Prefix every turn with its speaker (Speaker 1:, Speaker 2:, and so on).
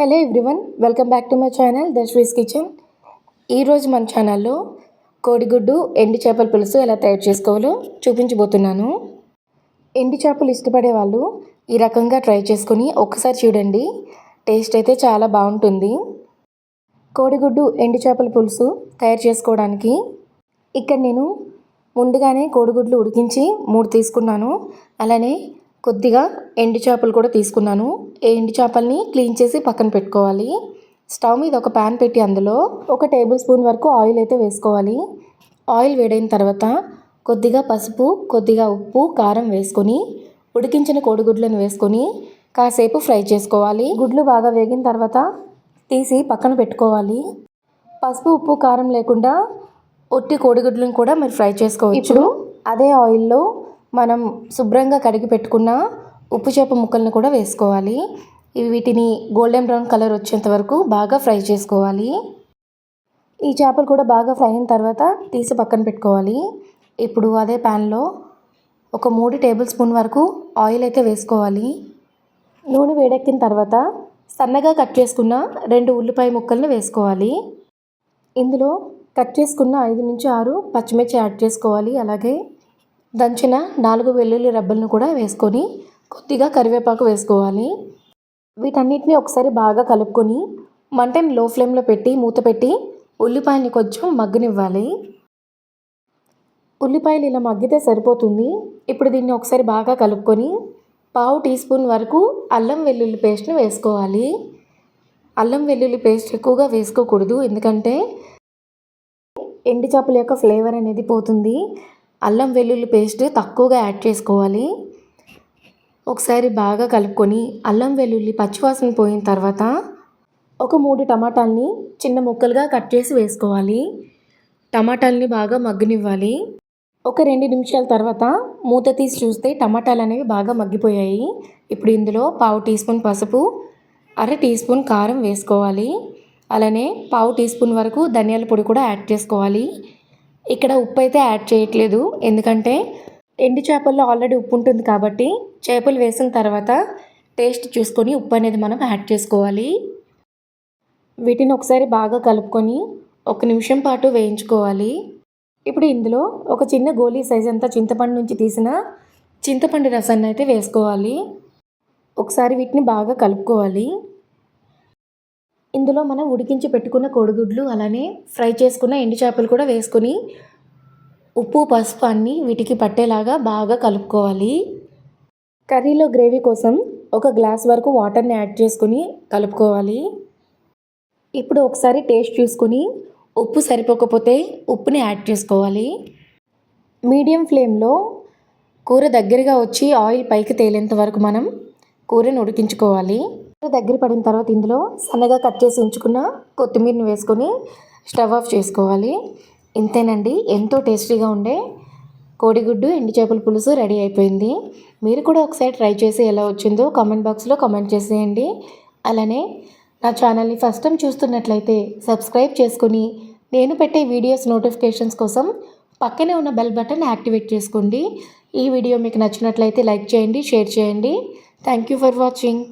Speaker 1: Hello everyone welcome back to my channel Dashri's kitchen. ఈరోజు మన ఛానల్లో కోడిగుడ్డు ఎండి చేపల పులుసు ఎలా తయారు చేసుకోవాలో చూపించబోతున్నాను. ఎండి చేపలు ఇష్టపడే వాళ్ళు ఈ రకంగా ట్రై చేసుకుని ఒక్కసారి చూడండి. టేస్ట్ అయితే చాలా బాగుంటుంది. కోడిగుడ్డు ఎండి చేపల పులుసు తయారు చేసుకోవడానికి ఇక్కడ నేను ముందుగానే కోడిగుడ్లు ఉడికించి మూడు తీసుకున్నాను. అలానే కొద్దిగా ఎండు చేపలు కూడా తీసుకున్నాను. ఎండు చేపల్ని క్లీన్ చేసి పక్కన పెట్టుకోవాలి. స్టవ్ మీద ఒక ప్యాన్ పెట్టి అందులో ఒక టేబుల్ స్పూన్ వరకు ఆయిల్ అయితే వేసుకోవాలి. ఆయిల్ వేడైన తర్వాత కొద్దిగా పసుపు కొద్దిగా ఉప్పు కారం వేసుకొని ఉడికించిన కోడిగుడ్లను వేసుకొని కాసేపు ఫ్రై చేసుకోవాలి. గుడ్లు బాగా వేగిన తర్వాత తీసి పక్కన పెట్టుకోవాలి. పసుపు ఉప్పు కారం లేకుండా ఒట్టి కోడిగుడ్లను కూడా మీరు ఫ్రై చేసుకోవచ్చు. అదే ఆయిల్లో మనం శుభ్రంగా కడిగి పెట్టుకున్న ఉప్పు చేప ముక్కలను కూడా వేసుకోవాలి. వీటిని గోల్డెన్ బ్రౌన్ కలర్ వచ్చేంత వరకు బాగా ఫ్రై చేసుకోవాలి. ఈ చేపలు కూడా బాగా ఫ్రై అయిన తర్వాత తీసి పక్కన పెట్టుకోవాలి. ఇప్పుడు అదే ప్యాన్లో ఒక మూడు టేబుల్ స్పూన్ వరకు ఆయిల్ అయితే వేసుకోవాలి. నూనె వేడెక్కిన తర్వాత సన్నగా కట్ చేసుకున్న రెండు ఉల్లిపాయ ముక్కల్ని వేసుకోవాలి. ఇందులో కట్ చేసుకున్న ఐదు నుంచి ఆరు పచ్చిమిర్చి యాడ్ చేసుకోవాలి. అలాగే దంచిన నాలుగు వెల్లుల్లి రబ్బలను కూడా వేసుకొని కొద్దిగా కరివేపాకు వేసుకోవాలి. వీటన్నిటిని ఒకసారి బాగా కలుపుకొని మంటని లో ఫ్లేమ్లో పెట్టి మూత పెట్టి ఉల్లిపాయలని కొంచెం మగ్గనివ్వాలి. ఉల్లిపాయలు ఇలా మగ్గితే సరిపోతుంది. ఇప్పుడు దీన్ని ఒకసారి బాగా కలుపుకొని పావు టీ స్పూన్ వరకు అల్లం వెల్లుల్లి పేస్ట్ని వేసుకోవాలి. అల్లం వెల్లుల్లి పేస్ట్ ఎక్కువగా వేసుకోకూడదు. ఎందుకంటే ఎండి చేపల యొక్క ఫ్లేవర్ అనేది పోతుంది. అల్లం వెల్లుల్లి పేస్ట్ తక్కువగా యాడ్ చేసుకోవాలి. ఒకసారి బాగా కలుపుకొని అల్లం వెల్లుల్లి పచ్చివాసన పోయిన తర్వాత ఒక మూడు టమాటాలని చిన్న ముక్కలుగా కట్ చేసి వేసుకోవాలి. టమాటాలని బాగా మగ్గనివ్వాలి. ఒక రెండు నిమిషాల తర్వాత మూత తీసి చూస్తే టమాటాలు అనేవి బాగా మగ్గిపోయాయి. ఇప్పుడు ఇందులో పావు టీ స్పూన్ పసుపు అర టీ స్పూన్ కారం వేసుకోవాలి. అలానే పావు టీ స్పూన్ వరకు ధనియాల పొడి కూడా యాడ్ చేసుకోవాలి. ఇక్కడ ఉప్పు అయితే యాడ్ చేయట్లేదు. ఎందుకంటే ఎండి చేపల్లో ఆల్రెడీ ఉప్పు ఉంటుంది కాబట్టి చేపలు వేసిన తర్వాత టేస్ట్ చూసుకొని ఉప్పు అనేది మనం యాడ్ చేసుకోవాలి. వీటిని ఒకసారి బాగా కలుపుకొని ఒక నిమిషం పాటు వేయించుకోవాలి. ఇప్పుడు ఇందులో ఒక చిన్న గోళీ సైజ్ అంతా చింతపండు నుంచి తీసిన చింతపండు రసాన్ని అయితే వేసుకోవాలి. ఒకసారి వీటిని బాగా కలుపుకోవాలి. ఇందులో మనం ఉడికించి పెట్టుకున్న కోడిగుడ్లు అలానే ఫ్రై చేసుకున్న ఎండు చేపలు కూడా వేసుకొని ఉప్పు పసుపు అన్నీ వీటికి పట్టేలాగా బాగా కలుపుకోవాలి. కర్రీలో గ్రేవీ కోసం ఒక గ్లాస్ వరకు వాటర్ని యాడ్ చేసుకుని కలుపుకోవాలి. ఇప్పుడు ఒకసారి టేస్ట్ చూసుకొని ఉప్పు సరిపోకపోతే ఉప్పుని యాడ్ చేసుకోవాలి. మీడియం ఫ్లేమ్లో కూర దగ్గరగా వచ్చి ఆయిల్ పైకి తేలేంత వరకు మనం కూరని ఉడికించుకోవాలి. దగ్గర పడిన తర్వాత ఇందులో సన్నగా కట్ చేసి ఉంచుకున్న కొత్తిమీరని వేసుకొని స్టవ్ ఆఫ్ చేసుకోవాలి. ఇంతేనండి ఎంతో టేస్టీగా ఉండే కోడిగుడ్డు ఎండి చేపల పులుసు రెడీ అయిపోయింది. మీరు కూడా ఒకసారి ట్రై చేసి ఎలా వచ్చిందో కామెంట్ బాక్స్లో కామెంట్ చేసేయండి. అలానే నా ఛానల్ని ఫస్ట్ టైం చూస్తున్నట్లయితే సబ్స్క్రైబ్ చేసుకుని నేను పెట్టే వీడియోస్ నోటిఫికేషన్స్ కోసం పక్కనే ఉన్న బెల్ బటన్ యాక్టివేట్ చేసుకోండి. ఈ వీడియో మీకు నచ్చినట్లయితే లైక్ చేయండి షేర్ చేయండి. Thank you for watching.